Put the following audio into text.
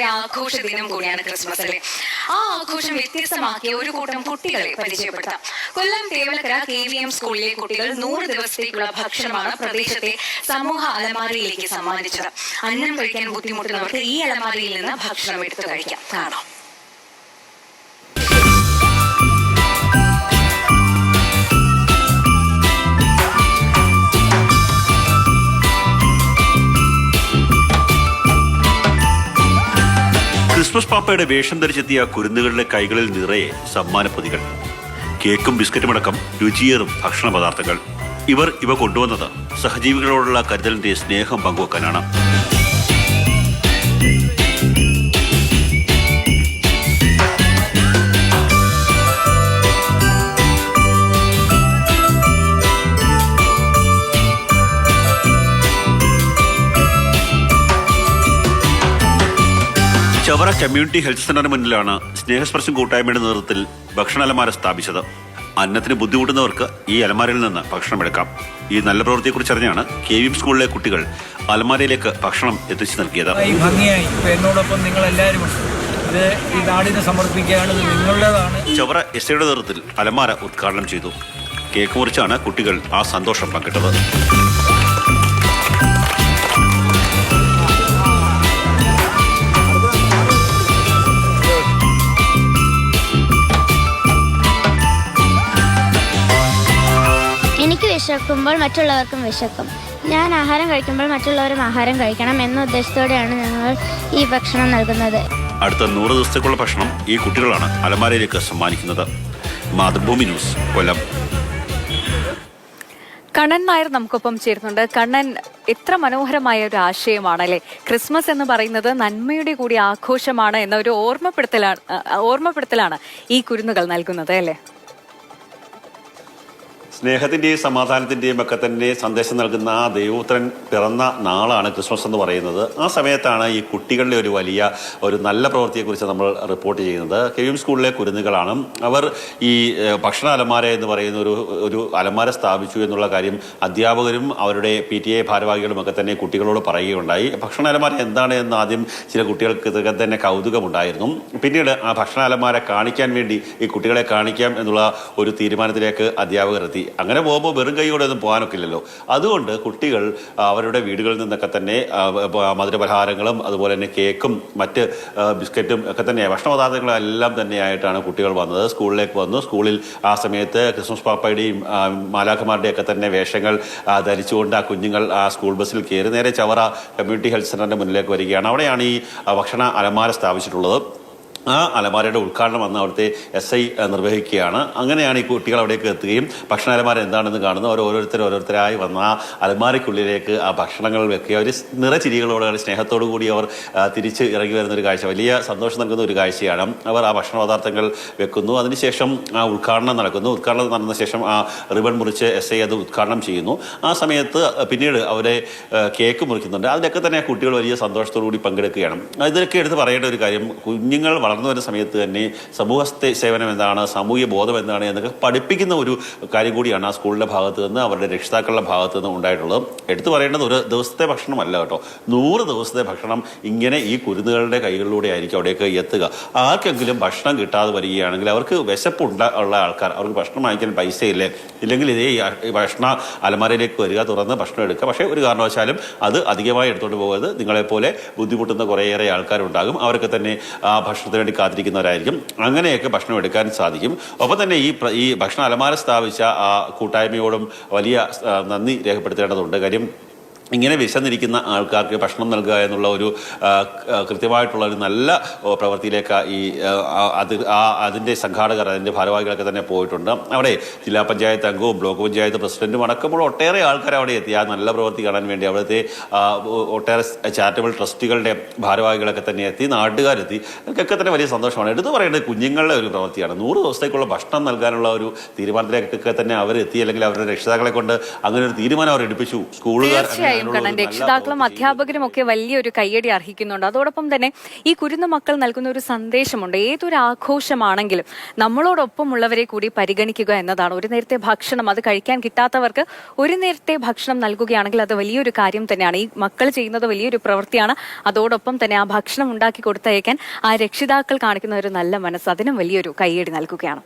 ആഘോഷ ദിനം കൂടിയാണ് ക്രിസ്മസ് അല്ലേ? ആ ആഘോഷം വ്യത്യസ്തമാക്കിയ ഒരു കൂട്ടം കുട്ടികളെ പരിചയപ്പെടുത്താം. Kollam Thevalakkara K V M സ്കൂളിലെ കുട്ടികൾ നൂറ് ദിവസത്തേക്കുള്ള ഭക്ഷണമാണ് പ്രദേശത്തെ സമൂഹ അലമാരയിലേക്ക് സമ്മാനിച്ചത്. അന്നം കഴിക്കാൻ ബുദ്ധിമുട്ടുന്നവർക്ക് ഈ അലമാരയിൽ നിന്ന് ഭക്ഷണം എടുത്തു കഴിക്കാം. കാണാം. ക്രിസ്മസ് പാപ്പയുടെ വേഷം ധരിച്ചെത്തിയ കുരുന്നുകളുടെ കൈകളിൽ നിറയെ സമ്മാനപ്പൊതികൾ. കേക്കും ബിസ്ക്കറ്റുമടക്കം രുചിയേറും ഭക്ഷണ പദാർത്ഥങ്ങൾ ഇവർ ഇവ കൊണ്ടുവന്നത് സഹജീവികളോടുള്ള കരുതലിന്റെ സ്നേഹം പങ്കുവെക്കാനാണ്. ചവറ കമ്മ്യൂണിറ്റി ഹെൽത്ത് സെന്ററിന് മുന്നിലാണ് സ്നേഹസ്പർശം കൂട്ടായ്മയുടെ നേതൃത്വത്തിൽ ഭക്ഷണ അലമാര സ്ഥാപിച്ചത്. അന്നത്തിന് ബുദ്ധിമുട്ടുന്നവർക്ക് ഈ അലമാരയിൽ നിന്ന് ഭക്ഷണം എടുക്കാം. ഈ നല്ല പ്രവൃത്തിയെക്കുറിച്ച് അറിഞ്ഞാണ് കെ വി എം സ്കൂളിലെ കുട്ടികൾ അലമാരയിലേക്ക് ഭക്ഷണം എത്തിച്ചു നൽകിയത്. ഈ ഭംഗിയായി. എന്നോടൊപ്പം നിങ്ങൾ എല്ലാവരും ഇത് ഈ നാടിന് സമർപ്പിക്കുകയാണ് ഇത് നിങ്ങളുടേതാണ്. ചവറ എസ് ഐയുടെ നേതൃത്വത്തിൽ അലമാര ഉദ്ഘാടനം ചെയ്തു. കേക്ക് മുറിച്ചാണ് കുട്ടികൾ ആ സന്തോഷം പങ്കിട്ടത്. വിശക്കുമ്പോൾ മറ്റുള്ളവർക്കും വിശക്കും. ഞാൻ ആഹാരം കഴിക്കുമ്പോൾ മറ്റുള്ളവരും ആഹാരം കഴിക്കണം എന്ന ഉദ്ദേശത്തോടെയാണ് ഞങ്ങൾ ഈ ഭക്ഷണം നൽകുന്നത്. അടുത്ത നൂറ് ദിവസത്തേക്കുള്ള ഭക്ഷണം ഈ കുട്ടികളാണ് അലമാരയിലേക്ക് സമ്മാനിക്കുന്നത്. മാതൃഭൂമി ന്യൂസ് കൊല്ലം. കണ്ണൻ നായർ നമുക്കൊപ്പം ചേരുന്നുണ്ട്. കണ്ണൻ എത്ര മനോഹരമായ ഒരു ആശയമാണ് അല്ലെ ക്രിസ്മസ് എന്ന് പറയുന്നത് നന്മയുടെ കൂടി ആഘോഷമാണ് എന്ന ഒരു ഓർമ്മപ്പെടുത്തലാണ് ഓർമ്മപ്പെടുത്തലാണ് ഈ കുരുന്നുകൾ നൽകുന്നത് അല്ലേ? സ്നേഹത്തിന്റെയും സമാധാനത്തിന്റെയും ഒക്കെ തന്നെ സന്ദേശം നൽകുന്ന ആ ദൈവപുത്രൻ പിറന്ന നാളാണ് ക്രിസ്മസ് എന്ന് പറയുന്നത്. ആ സമയത്താണ് ഈ കുട്ടികളുടെ ഒരു വലിയ ഒരു നല്ല പ്രവൃത്തിയെക്കുറിച്ച് നമ്മൾ റിപ്പോർട്ട് ചെയ്യുന്നത്. കെ എം സ്കൂളിലെ കുരുന്നുകളാണ്. അവർ ഈ ഭക്ഷണ അലമാര എന്ന് പറയുന്ന ഒരു ഒരു അലമാര സ്ഥാപിച്ചു എന്നുള്ള കാര്യം അധ്യാപകരും അവരുടെ പി ടി എ ഭാരവാഹികളും ഒക്കെ തന്നെ കുട്ടികളോട് പറയുകയുണ്ടായി. ഭക്ഷണ അലമാര എന്താണ് എന്ന് ആദ്യം ചില കുട്ടികൾക്ക് തന്നെ കൗതുകമുണ്ടായിരുന്നു. പിന്നീട് ആ ഭക്ഷണ അലമാര കാണിക്കാൻ വേണ്ടി ഈ കുട്ടികളെ കാണിക്കാം എന്നുള്ള ഒരു തീരുമാനത്തിലേക്ക് അധ്യാപകർ എത്തി. അങ്ങനെ പോകുമ്പോൾ വെറും കൈയോടെ ഒന്നും പോകാനൊക്കെ ഇല്ലല്ലോ അതുകൊണ്ട് കുട്ടികൾ അവരുടെ വീടുകളിൽ നിന്നൊക്കെ തന്നെ മധുരപലഹാരങ്ങളും അതുപോലെ തന്നെ കേക്കും മറ്റ് ബിസ്ക്കറ്റും ഒക്കെ തന്നെ ഭക്ഷണപദാർത്ഥങ്ങളും എല്ലാം തന്നെയായിട്ടാണ് കുട്ടികൾ വന്നത്. സ്കൂളിലേക്ക് വന്നു. സ്കൂളിൽ ആ സമയത്ത് ക്രിസ്മസ് പാപ്പയുടെയും ആ, മാലാഖമാരുടെയും ഒക്കെ തന്നെ വേഷങ്ങൾ ധരിച്ചുകൊണ്ട് ആ കുഞ്ഞുങ്ങൾ ആ സ്കൂൾ ബസ്സിൽ കയറി നേരെ ചവറ കമ്മ്യൂണിറ്റി ഹെൽത്ത് സെന്ററിന്റെ മുന്നിലേക്ക് വരികയാണ്. അവിടെയാണ് ഈ ഭക്ഷണ അലമാര സ്ഥാപിച്ചിട്ടുള്ളത്. ആ അലമാരയുടെ ഉദ്ഘാടനം അന്ന് അവിടുത്തെ എസ് ഐ നിർവഹിക്കുകയാണ്. അങ്ങനെയാണ് ഈ കുട്ടികൾ അവിടേക്ക് എത്തുകയും ഭക്ഷണ അലമാര എന്താണെന്ന് കാണുന്നു. അവർ ഓരോരുത്തർ ഓരോരുത്തരായി വന്ന ആ അലമാരയ്ക്കുള്ളിലേക്ക് ആ ഭക്ഷണങ്ങൾ വെക്കുക ഒരു നിറചിരികളോട് സ്നേഹത്തോടു കൂടി അവർ തിരിച്ച് ഇറങ്ങി വരുന്ന ഒരു കാഴ്ച വലിയ സന്തോഷം നൽകുന്ന ഒരു കാഴ്ചയാണ്. അവർ ആ ഭക്ഷണ പദാർത്ഥങ്ങൾ വെക്കുന്നു. അതിനുശേഷം ആ ഉദ്ഘാടനം നടക്കുന്നു. ഉദ്ഘാടനം നടന്ന ശേഷം ആ റിബൺ മുറിച്ച് എസ് ഐ അത് ഉദ്ഘാടനം ചെയ്യുന്നു. ആ സമയത്ത് പിന്നീട് അവരെ കേക്ക് മുറിക്കുന്നുണ്ട്. അതിലൊക്കെ തന്നെ കുട്ടികൾ വലിയ സന്തോഷത്തോടു കൂടി പങ്കെടുക്കുകയാണ്. ഇതിലൊക്കെ എടുത്ത് പറയേണ്ട ഒരു കാര്യം കുഞ്ഞുങ്ങൾ വളർന്നു വരുന്ന സമയത്ത് തന്നെ സമൂഹത്തെ സേവനം എന്താണ് സാമൂഹ്യ ബോധം എന്താണ് എന്നൊക്കെ പഠിപ്പിക്കുന്ന ഒരു കാര്യം കൂടിയാണ് ആ സ്കൂളിന്റെ ഭാഗത്ത് നിന്ന് അവരുടെ രക്ഷിതാക്കളുടെ ഭാഗത്ത് നിന്ന് ഉണ്ടായിട്ടുള്ളത്. എടുത്തു പറയേണ്ടത് ഒരു ദിവസത്തെ ഭക്ഷണമല്ല കേട്ടോ. നൂറ് ദിവസത്തെ ഭക്ഷണം ഇങ്ങനെ ഈ കുരുന്നുകളുടെ കൈകളിലൂടെ ആയിരിക്കും അവിടേക്ക് എത്തുക. ആർക്കെങ്കിലും ഭക്ഷണം കിട്ടാതെ വരികയാണെങ്കിൽ അവർക്ക് വിശപ്പുണ്ട ഉള്ള ആൾക്കാർ അവർക്ക് ഭക്ഷണം വാങ്ങിക്കാൻ പൈസയില്ലേ? ഇല്ലെങ്കിൽ ഇതേ ഭക്ഷണ അലമാരയിലേക്ക് വരിക തുറന്ന് ഭക്ഷണം എടുക്കുക. പക്ഷേ ഒരു കാരണവശാലും അത് അധികമായി എടുത്തുകൊണ്ട് പോകരുത്. നിങ്ങളെപ്പോലെ ബുദ്ധിമുട്ടുന്ന കുറേയേറെ ആൾക്കാരുണ്ടാകും. അവരൊക്കെ തന്നെ ആ ഭക്ഷണത്തിന് വേണ്ടി കാത്തിരിക്കുന്നവരായിരിക്കും. അങ്ങനെയൊക്കെ ഭക്ഷണം എടുക്കാൻ സാധിക്കും. ഒപ്പം തന്നെ ഈ ഈ ഭക്ഷണ അലമാര സ്ഥാപിച്ച ആ കൂട്ടായ്മയോടും വലിയ നന്ദി രേഖപ്പെടുത്തേണ്ടതുണ്ട്. കാര്യം ഇങ്ങനെ വിശന്നിരിക്കുന്ന ആൾക്കാർക്ക് ഭക്ഷണം നൽകുക എന്നുള്ള ഒരു കൃത്യമായിട്ടുള്ള ഒരു നല്ല പ്രവൃത്തിയിലേക്ക് ഈ അത് ആ അതിന്റെ സംഘാടകർ അതിന്റെ ഭാരവാഹികളൊക്കെ തന്നെ പോയിട്ടുണ്ട്. അവിടെ ജില്ലാ പഞ്ചായത്ത് അംഗവും ബ്ലോക്ക് പഞ്ചായത്ത് പ്രസിഡന്റും അടക്കമുള്ള ഒട്ടേറെ ആൾക്കാർ അവിടെ എത്തി. ആ നല്ല പ്രവൃത്തി കാണാൻ വേണ്ടി അവിടുത്തെ ഒട്ടേറെ ചാരിറ്റബിൾ ട്രസ്റ്റുകളുടെ ഭാരവാഹികളൊക്കെ തന്നെ എത്തി നാട്ടുകാരെത്തി. അതൊക്കെ തന്നെ വലിയ സന്തോഷമാണ്. എടുത്തു പറയേണ്ടത് കുഞ്ഞുങ്ങളുടെ ഒരു പ്രവൃത്തിയാണ്. നൂറ് ദിവസത്തേക്കുള്ള ഭക്ഷണം നൽകാനുള്ള ഒരു തീരുമാനത്തിലേക്കൊക്കെ തന്നെ അവർ എത്തി അല്ലെങ്കിൽ അവരുടെ രക്ഷിതാക്കളെ കൊണ്ട് അങ്ങനെ ഒരു തീരുമാനം അവർ എടുപ്പിച്ചു സ്കൂളുകാർ കണ്ണൻ രക്ഷിതാക്കളും അധ്യാപകരും ഒക്കെ വലിയൊരു കയ്യടി അർഹിക്കുന്നുണ്ട്. അതോടൊപ്പം തന്നെ ഈ കുരുന്നു മക്കൾ നൽകുന്ന ഒരു സന്ദേശമുണ്ട്. ഏതൊരു ആഘോഷമാണെങ്കിലും നമ്മളോടൊപ്പം ഉള്ളവരെ കൂടി പരിഗണിക്കുക എന്നതാണ്. ഒരു നേരത്തെ ഭക്ഷണം അത് കഴിക്കാൻ കിട്ടാത്തവർക്ക് ഒരു നേരത്തെ ഭക്ഷണം നൽകുകയാണെങ്കിൽ അത് വലിയൊരു കാര്യം തന്നെയാണ്. ഈ മക്കൾ ചെയ്യുന്നത് വലിയൊരു പ്രവൃത്തിയാണ്. അതോടൊപ്പം തന്നെ ആ ഭക്ഷണം ഉണ്ടാക്കി കൊടുത്തയക്കാൻ ആ രക്ഷിതാക്കൾ കാണിക്കുന്ന ഒരു നല്ല മനസ്സ് അതിനും വലിയൊരു കയ്യടി നൽകുകയാണ്.